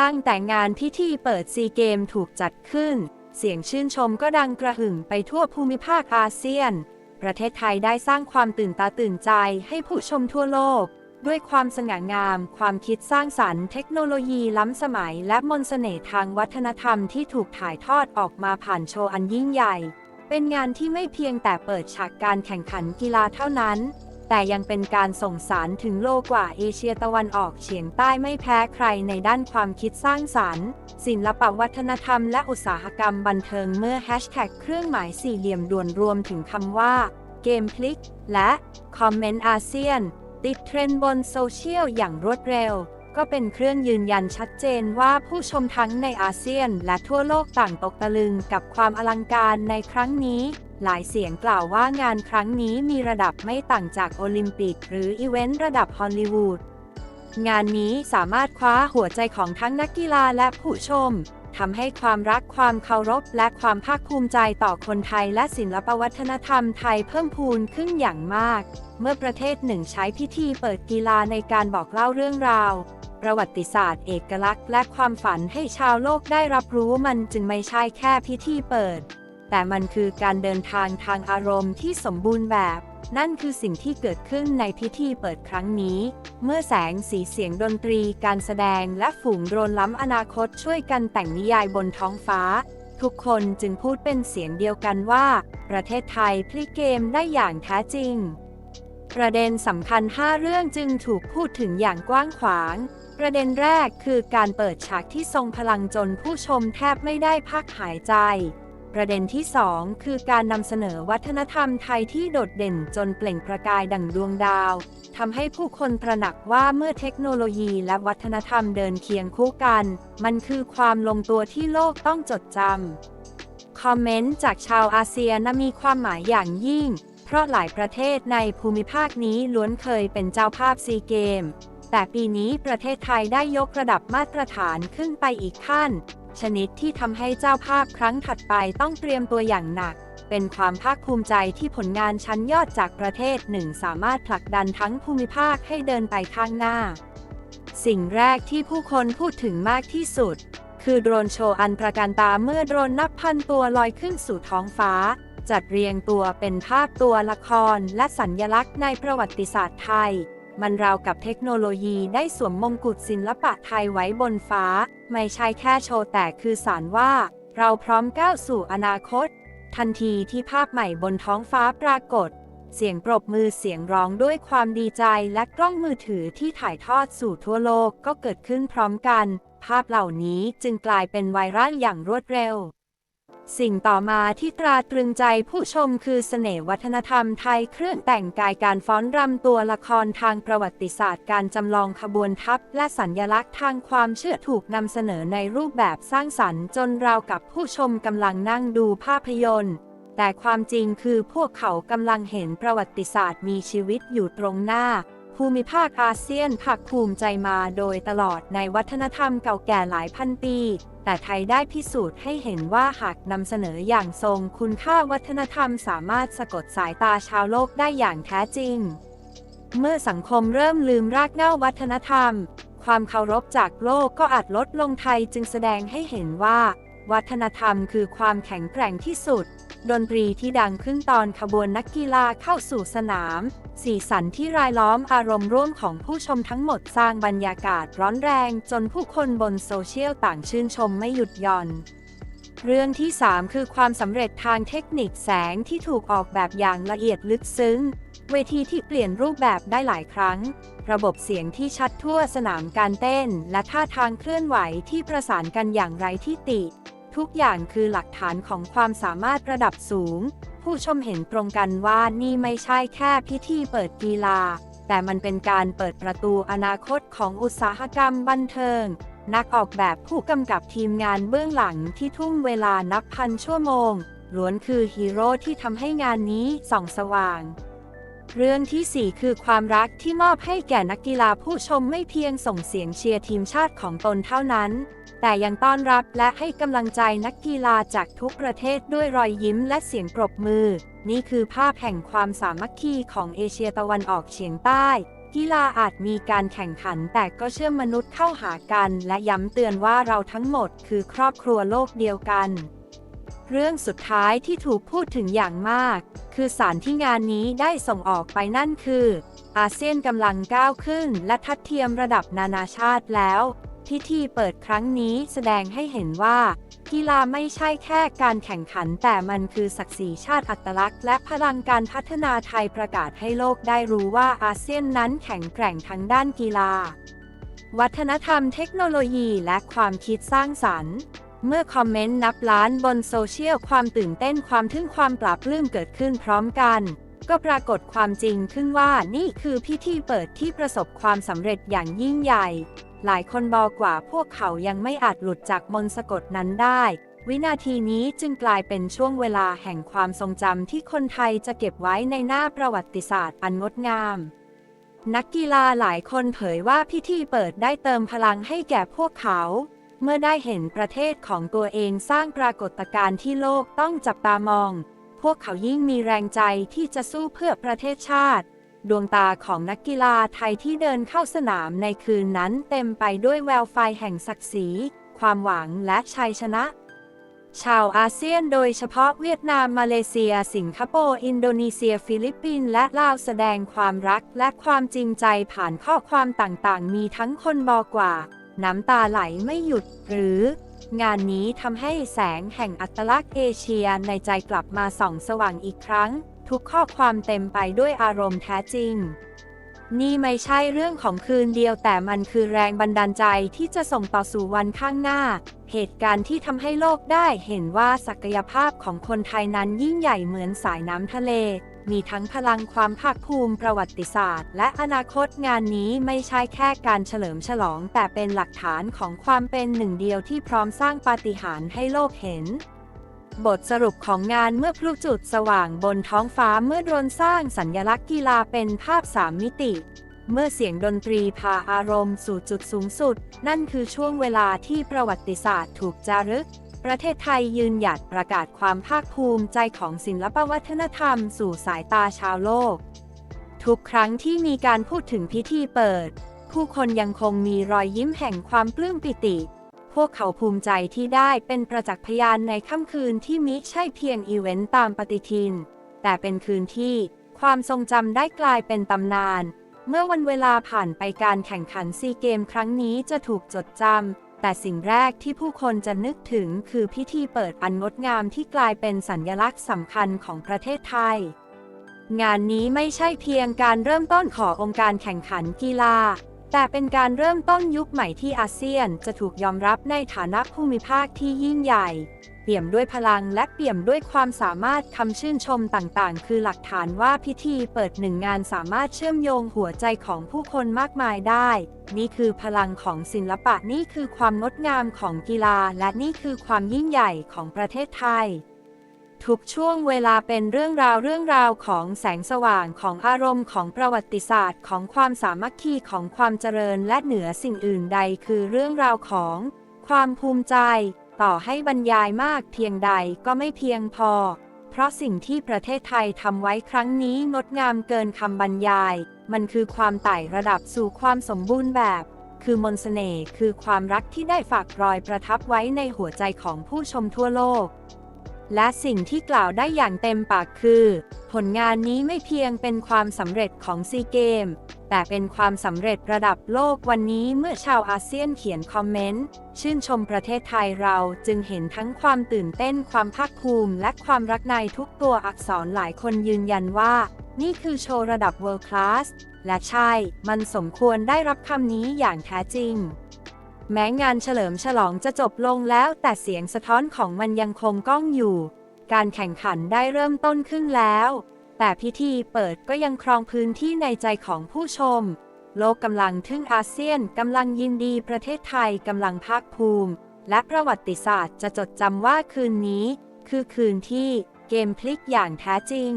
ตั้งแต่งานพิธีเปิดซีเกมถูกจัดขึ้น เสียงชื่นชมก็ดังกระหึ่มไปทั่วภูมิภาคอาเซียน ประเทศไทยได้สร้างความตื่นตาตื่นใจให้ผู้ชมทั่วโลก ด้วยความสง่างาม ความคิดสร้างสรรค์เทคโนโลยีล้ำสมัย และมนต์เสน่ห์ทางวัฒนธรรมที่ถูกถ่ายทอดออกมาผ่านโชว์อันยิ่งใหญ่ เป็นงานที่ไม่เพียงแต่เปิดฉากการแข่งขันกีฬาเท่านั้น แต่ยังเป็นการส่งสารถึงโลกกว่าเอเชียตะวันออกเฉียงใต้ไม่แพ้ใครในด้านความคิดสร้างสรรค์ ศิลปวัฒนธรรมและอุตสาหกรรมบันเทิงเมื่อแฮชแท็กเครื่องหมายสี่เหลี่ยมด่วนรวมถึงคำว่า เกมพลิก และคอมเมนต์อาเซียน ติดเทรนด์บนโซเชียลอย่างรวดเร็ว ก็เป็นเครื่องยืนยันชัดเจนว่าผู้ชมทั้งในอาเซียน และทั่วโลกต่างตกตะลึงกับความอลังการในครั้งนี้ หลายเสียงกล่าวว่างานครั้งนี้มีระดับไม่ต่างจากโอลิมปิก หรืออีเวนต์ระดับฮอลลีวูด งานนี้สามารถคว้าหัวใจของทั้งนักกีฬาและผู้ชมทำให้ความรักความเคารพ และความภาคภูมิใจต่อคนไทยและศิลปวัฒนธรรมไทยเพิ่มพูนขึ้นอย่างมาก เมื่อประเทศหนึ่งใช้พิธีเปิดกีฬาในการบอกเล่าเรื่องราว ประวัติศาสตร์เอกลักษณ์ และความฝันให้ชาวโลกได้รับรู้มันจึงไม่ใช่แค่พิธีเปิด แต่มันคือการเดินทางทางอารมณ์ที่สมบูรณ์แบบ นั่นคือสิ่งที่เกิดขึ้นในพิธีเปิดครั้งนี้ เมื่อแสงสีเสียงดนตรีการแสดงและฝูงโดรนล้ำอนาคตช่วยกันแต่งนิยายบนท้องฟ้า ทุกคนจึงพูดเป็นเสียงเดียวกันว่า ประเทศไทยพลิกเกมได้อย่างแท้จริง ประเด็นสำคัญ 5 เรื่องจึงถูกพูดถึงอย่างกว้างขวาง ประเด็นแรกคือการเปิดฉากที่ทรงพลังจนผู้ชมแทบไม่ได้พักหายใจ ประเด็นที่ 2 คือการนำเสนอวัฒนธรรมไทยที่โดดเด่นจนเปล่งประกายดั่งดวงดาวทำให้ผู้คนตระหนักว่าเมื่อเทคโนโลยีและวัฒนธรรมเดินเคียงคู่กัน มันคือความลงตัวที่โลกต้องจดจำคอมเมนต์จากชาวอาเซียนมีความหมายอย่างยิ่ง เพราะหลายประเทศในภูมิภาคนี้ล้วนเคยเป็นเจ้าภาพซีเกมแต่ปีนี้ประเทศไทยได้ยกระดับมาตรฐานขึ้นไปอีกขั้น ชนิดที่ทำให้เจ้าภาพครั้งถัดไปต้องเตรียมตัวอย่างหนัก เป็นความภาคภูมิใจที่ผลงานชั้นยอดจากประเทศหนึ่งสามารถผลักดันทั้งภูมิภาคให้เดินไปข้างหน้า สิ่งแรกที่ผู้คนพูดถึงมากที่สุด คือโดรนโชว์อันประการตาเมื่อโดรนนับพันตัวลอยขึ้นสู่ท้องฟ้า จัดเรียงตัวเป็นภาพตัวละครและสัญญลักษณ์ในประวัติศาสตร์ไทย มันราวกับเทคโนโลยีได้สวมมงกุฎศิลปะไทยไว้บนฟ้า ไม่ใช่แค่โชว์แต่คือสารว่า เราพร้อมก้าวสู่อนาคต ทันทีที่ภาพใหม่บนท้องฟ้าปรากฏ เสียงปรบมือเสียงร้องด้วยความดีใจและกล้องมือถือที่ถ่ายทอดสู่ทั่วโลกก็เกิดขึ้นพร้อมกัน ภาพเหล่านี้จึงกลายเป็นไวรัลอย่างรวดเร็ว สิ่งต่อมาที่ตราตรึงใจผู้ชมคือเสน่ห์วัฒนธรรมไทยเครื่องแต่งกายการฟ้อนรำตัวละครทางประวัติศาสตร์การจำลองขบวนทัพ และสัญญลักษณ์ทางความเชื่อถูกนำเสนอในรูปแบบสร้างสรรค์จนราวกับผู้ชมกำลังนั่งดูภาพยนตร์ แต่ความจริงคือพวกเขากำลังเห็นประวัติศาสตร์มีชีวิตอยู่ตรงหน้า ภูมิภาคอาเซียนภาคภูมิใจมาโดยตลอดในวัฒนธรรมเก่าแก่หลายพันปี แต่ไทยได้พิสูจน์ให้เห็นว่าหากนำเสนออย่างทรงคุณค่าวัฒนธรรมสามารถสะกดสายตาชาวโลกได้อย่างแท้จริง เมื่อสังคมเริ่มลืมรากเหง้าวัฒนธรรม ความเคารพจากโลกก็อาจลดลงไทยจึงแสดงให้เห็นว่า วัฒนธรรมคือความแข็งแกร่งที่สุด ดนตรีที่ดังขึ้นตอนขบวนนักกีฬาเข้าสู่สนาม สีสันที่รายล้อมอารมณ์ร่วมของผู้ชมทั้งหมดสร้างบรรยากาศร้อนแรง จนผู้คนบนโซเชียลต่างชื่นชมไม่หยุดหย่อน เรื่องที่ 3 คือความสำเร็จทางเทคนิคแสงที่ถูกออกแบบอย่างละเอียดลึกซึ้ง เวทีที่เปลี่ยนรูปแบบได้หลายครั้ง ระบบเสียงที่ชัดทั่วสนามการเต้น และท่าทางเคลื่อนไหวที่ประสานกันอย่างไร้ที่ติ ทุกอย่างคือหลักฐานของความสามารถระดับสูง ผู้ชมเห็นตรงกันว่านี่ไม่ใช่แค่พิธีเปิดกีฬา แต่มันเป็นการเปิดประตูอนาคตของอุตสาหกรรมบันเทิง นักออกแบบผู้กำกับทีมงานเบื้องหลังที่ทุ่มเวลานับพันชั่วโมงล้วนคือฮีโร่ที่ทำให้งานนี้ส่องสว่าง เรื่องที่ 4 คือความรักที่มอบให้แก่นักกีฬาผู้ชมไม่เพียงส่งเสียงเชียร์ทีมชาติของตนเท่านั้น แต่ยังต้อนรับและให้กำลังใจนักกีฬาจากทุกประเทศด้วยรอยยิ้มและเสียงปรบมือ นี่คือภาพแห่งความสามัคคีของเอเชียตะวันออกเฉียงใต้ กีฬาอาจมีการแข่งขันแต่ก็เชื่อมมนุษย์เข้าหากัน และย้ำเตือนว่าเราทั้งหมดคือครอบครัวโลกเดียวกัน เรื่องสุดท้ายที่ถูกพูดถึงอย่างมาก คือสารที่งานนี้ได้ส่งออกไปนั่นคือ อาเซียนกำลังก้าวขึ้นและทัดเทียมระดับนานาชาติแล้วพิธีเปิดครั้งนี้แสดงให้เห็นว่า กีฬาไม่ใช่แค่การแข่งขันแต่มันคือศักดิ์ศรีชาติอัตลักษณ์ และพลังการพัฒนาไทยประกาศให้โลกได้รู้ว่าอาเซียนนั้นแข็งแกร่งทั้งด้านกีฬา วัฒนธรรมเทคโนโลยีและความคิดสร้างสรรค์ เมื่อคอมเมนต์นับล้านบนโซเชียลความตื่นเต้นความทึ่งความปราบปลื้มเกิดขึ้นพร้อมกัน ก็ปรากฏความจริงขึ้นว่านี่คือพิธีเปิดที่ประสบความสำเร็จอย่างยิ่งใหญ่ หลายคนบอกว่าพวกเขายังไม่อาจหลุดจากมนต์สะกดนั้นได้ วินาทีนี้จึงกลายเป็นช่วงเวลาแห่งความทรงจำที่คนไทยจะเก็บไว้ในหน้าประวัติศาสตร์อันงดงามนักกีฬาหลายคนเผยว่าพิธีเปิดได้เติมพลังให้แก่พวกเขา เมื่อได้เห็นประเทศของตัวเองสร้างปรากฏการณ์ที่โลกต้องจับตามอง พวกเขายิ่งมีแรงใจที่จะสู้เพื่อประเทศชาติ ดวงตาของนักกีฬาไทยที่เดินเข้าสนามในคืนนั้นเต็มไปด้วยแววไฟแห่งศักดิ์ศรี ความหวังและชัยชนะ ชาวอาเซียนโดยเฉพาะเวียดนามมาเลเซีย สิงคโปร์ อินโดนีเซีย ฟิลิปปินส์และลาวแสดงความรักและความจริงใจผ่านข้อความต่างๆ มีทั้งคนบอกว่า น้ำตาไหลไม่หยุดหรือ งานนี้ทำให้แสงแห่งอัตลักษณ์เอเชียในใจกลับมาส่องสว่างอีกครั้ง ทุกข้อความเต็มไปด้วยอารมณ์แท้จริง นี่ไม่ใช่เรื่องของคืนเดียวแต่มันคือแรงบันดาลใจที่จะส่งต่อสู่วันข้างหน้า เหตุการณ์ที่ทำให้โลกได้เห็นว่าศักยภาพของคนไทยนั้นยิ่งใหญ่เหมือนสายน้ำทะเล มีทั้งพลังความภาคภูมิประวัติศาสตร์ และอนาคตงานนี้ไม่ใช่แค่การเฉลิมฉลอง แต่เป็นหลักฐานของความเป็นหนึ่งเดียวที่พร้อมสร้างปาฏิหาริย์ให้โลกเห็น บทสรุปของงานเมื่อพลุจุดสว่างบนท้องฟ้าเมื่อโดนสร้างสัญลักษณ์กีฬาเป็นภาพสามมิติเมื่อเสียงดนตรีพาอารมณ์สู่จุดสูงสุด นั่นคือช่วงเวลาที่ประวัติศาสตร์ถูกจารึก ประเทศไทยยืนหยัดประกาศความภาคภูมิใจของศิลปวัฒนธรรมสู่สายตาชาวโลก ทุกครั้งที่มีการพูดถึงพิธีเปิด ผู้คนยังคงมีรอยยิ้มแห่งความปลื้มปิติ พวกเขาภูมิใจที่ได้เป็นประจักษ์พยานในค่ำคืนที่มิใช่เพียงอีเวนต์ตามปฏิทิน แต่เป็นคืนที่ความทรงจำได้กลายเป็นตำนาน เมื่อวันเวลาผ่านไปการแข่งขันซีเกมครั้งนี้จะถูกจดจำ แต่สิ่งแรกที่ผู้คนจะนึกถึงคือพิธีเปิดอันงดงามที่กลายเป็นสัญญลักษณ์สำคัญของประเทศไทย งานนี้ไม่ใช่เพียงการเริ่มต้นขององค์การแข่งขันกีฬา แต่เป็นการเริ่มต้นยุคใหม่ที่อาเซียนจะถูกยอมรับในฐานะภูมิภาคที่ยิ่งใหญ่ ปี่ยมด้วยพลังและเปี่ยมด้วยความสามารถคำชื่นชมต่างๆ คือหลักฐานว่าพิธีเปิดหนึ่งงานสามารถเชื่อมโยงหัวใจของผู้คนมากมายได้ นี่คือพลังของศิลปะนี่คือความงดงามของกีฬา และนี่คือความยิ่งใหญ่ของประเทศไทย ทุกช่วงเวลาเป็นเรื่องราวเรื่องราวของแสงสว่างของอารมณ์ของประวัติศาสตร์ของความสามัคคีของความเจริญและเหนือสิ่งอื่นใดคือเรื่องราวของ ความภูมิใจ ต่อให้บรรยายมากเพียงใดก็ไม่เพียงพอ เพราะสิ่งที่ประเทศไทยทำไว้ครั้งนี้งดงามเกินคำบรรยาย มันคือความไต่ระดับสู่ความสมบูรณ์แบบ คือมนต์เสน่ห์คือความรักที่ได้ฝากรอยประทับไว้ในหัวใจของผู้ชมทั่วโลก และสิ่งที่กล่าวได้อย่างเต็มปากคือ ผลงานนี้ไม่เพียงเป็นความสำเร็จของซีเกม แต่เป็นความสำเร็จระดับโลกวันนี้เมื่อชาวอาเซียนเขียนคอมเมนต์ ชื่นชมประเทศไทยเราจึงเห็นทั้งความตื่นเต้นความภาคภูมิ และความรักในทุกตัวอักษรหลายคนยืนยันว่า นี่คือโชว์ระดับ world class และใช่ มันสมควรได้รับคำนี้อย่างแท้จริง แม้งานเฉลิมฉลองจะจบลงแล้วแต่เสียงสะท้อนของมันยังคงก้องอยู่ การแข่งขันได้เริ่มต้นขึ้นแล้ว แต่พิธีเปิดก็ยังครองพื้นที่ในใจของผู้ชม โลกกำลังทึ่งอาเซียนกำลังยินดีประเทศไทยกำลังภาคภูมิ และประวัติศาสตร์จะจดจำว่าคืนนี้ คือคืนที่เกมพลิกอย่างแท้จริง